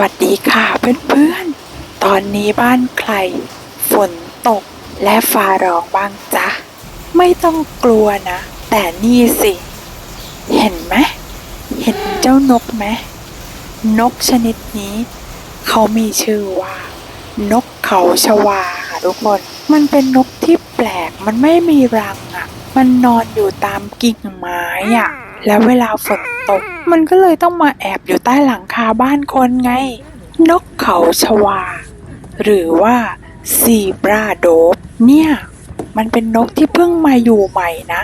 วัสดีค่ะเพื่อนๆ ตอนนี้บ้านใคร ฝนตกและฟ้าร้องบ้างจ๊ะ ไม่ต้องกลัวนะ แต่นี่สิ เห็นไหม เห็นเจ้านกไหม นกชนิดนี้ เขามีชื่อว่า นกเขาชวาค่ะทุกคน มันเป็นนกที่แปลก มันไม่มีรังอะ มันนอนอยู่ตามกิ่งไม้อะ แล้วเวลาฝนตก มันก็เลยต้องมาแอบอยู่ใต้หลังคาบ้านคนไง นกเขาชวา หรือว่าซีบราโดบเนี่ย มันเป็นนกที่เพิ่งมาอยู่ใหม่นะ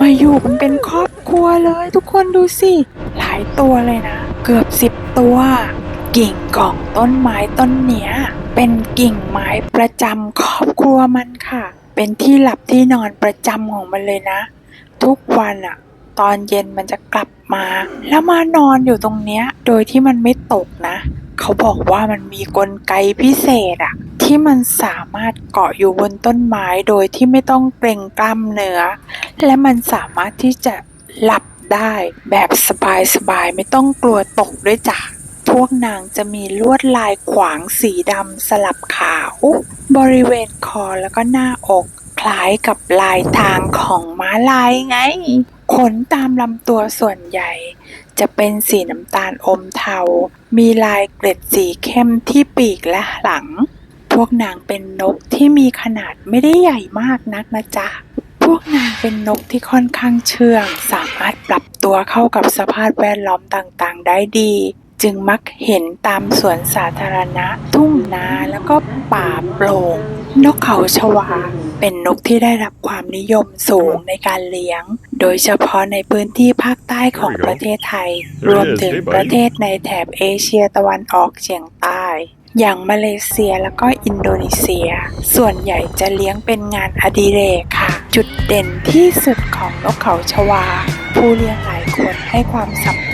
มาอยู่มันเป็นครอบครัวเลยทุกคนดูสิ หลายตัวเลยนะ เกือบสิบตัว กิ่งของต้นไม้ต้นเนี้ย เป็นกิ่งไม้ประจำครอบครัวมันค่ะ เป็นที่หลับที่นอนประจำของมันเลยนะ ทุกวันอะ ตอนเย็นมันจะกลับมา แล้วมานอนอยู่ตรงเนี้ย โดยที่มันไม่ตกนะ เขาบอกว่ามันมีกลไกพิเศษอะที่มันสามารถเกาะอยู่บนต้นไม้โดยที่ไม่ต้องเกรงกล้ามเนื้อ และมันสามารถที่จะหลับได้แบบสบายๆไม่ต้องกลัวตกด้วยจ้ะพวกนางจะมีลวดลายขวางสีดำสลับขาว บริเวณคอแล้วก็หน้าอก คล้ายกับลายทางของม้าลายไง ขนตามลำตัวส่วนใหญ่ จะเป็นสีน้ำตาลอมเทา มีลายเกล็ดสีเข้มที่ปีกและหลัง พวกนางเป็นนกที่มีขนาดไม่ได้ใหญ่มากนักนะจ๊ะ พวกนางเป็นนกที่ค่อนข้างเชื่อง สามารถปรับตัวเข้ากับสภาพแวดล้อมต่างๆ ได้ดี จึงมักเห็นตามสวนสาธารณะ ทุ่งนาแล้วก็ป่าโปร่งนกเขาชวา เป็นนกที่ได้รับความนิยมสูงในการเลี้ยง โดยเฉพาะในพื้นที่ภาคใต้ของประเทศไทย รวมถึงประเทศในแถบเอเชียตะวันออกเฉียงใต้อย่างมาเลเซียแล้วก็อินโดนีเซีย ส่วนใหญ่จะเลี้ยงเป็นงานอดิเรกค่ะ จุดเด่นที่สุดของนกเขาชวา ผู้เลี้ยงหลายคนให้ความสำคัญ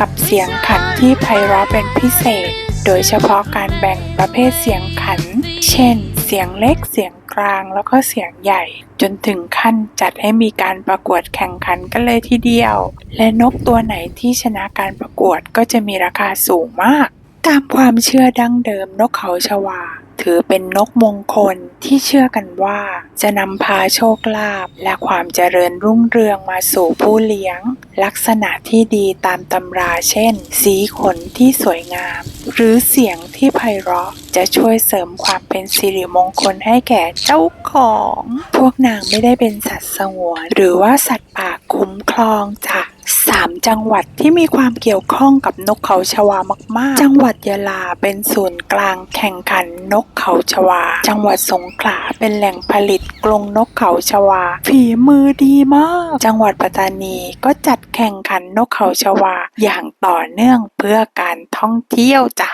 กับเสียงขันที่ไพเราะเป็นพิเศษ โดยเฉพาะการแบ่งประเภทเสียงขัน เช่น เสียงเล็กเสียงกลางแล้วก็เสียงใหญ่ จนถึงขั้นจัดให้มีการประกวดแข่งขันกันเลยทีเดียว และนกตัวไหนที่ชนะการประกวดก็จะมีราคาสูงมาก ตามความเชื่อดั้งเดิมนกเขาชวา ถือเป็นนกมงคลที่เชื่อกันว่า จะนำพาโชคลาภและความเจริญรุ่งเรืองมาสู่ผู้เลี้ยง ลักษณะที่ดีตามตำราเช่น สีขนที่สวยงาม หรือเสียงที่ไพเราะจะช่วยเสริมความเป็นสิริมงคลให้แก่เจ้าของ พวกนางไม่ได้เป็นสัตว์สงวน หรือว่าสัตว์ป่าคุ้มครองจ้ะ สามจังหวัดที่มีความเกี่ยวข้องกับนกเขาชวามาก ๆ จังหวัดยะลาเป็นศูนย์กลางแข่งขันนกเขาชวา จังหวัดสงขลาเป็นแหล่งผลิตกรงนกเขาชวา ฝีมือดีมาก จังหวัดปัตตานีก็จัดแข่งขันนกเขาชวา อย่างต่อเนื่องเพื่อการท่องเที่ยวจ้ะ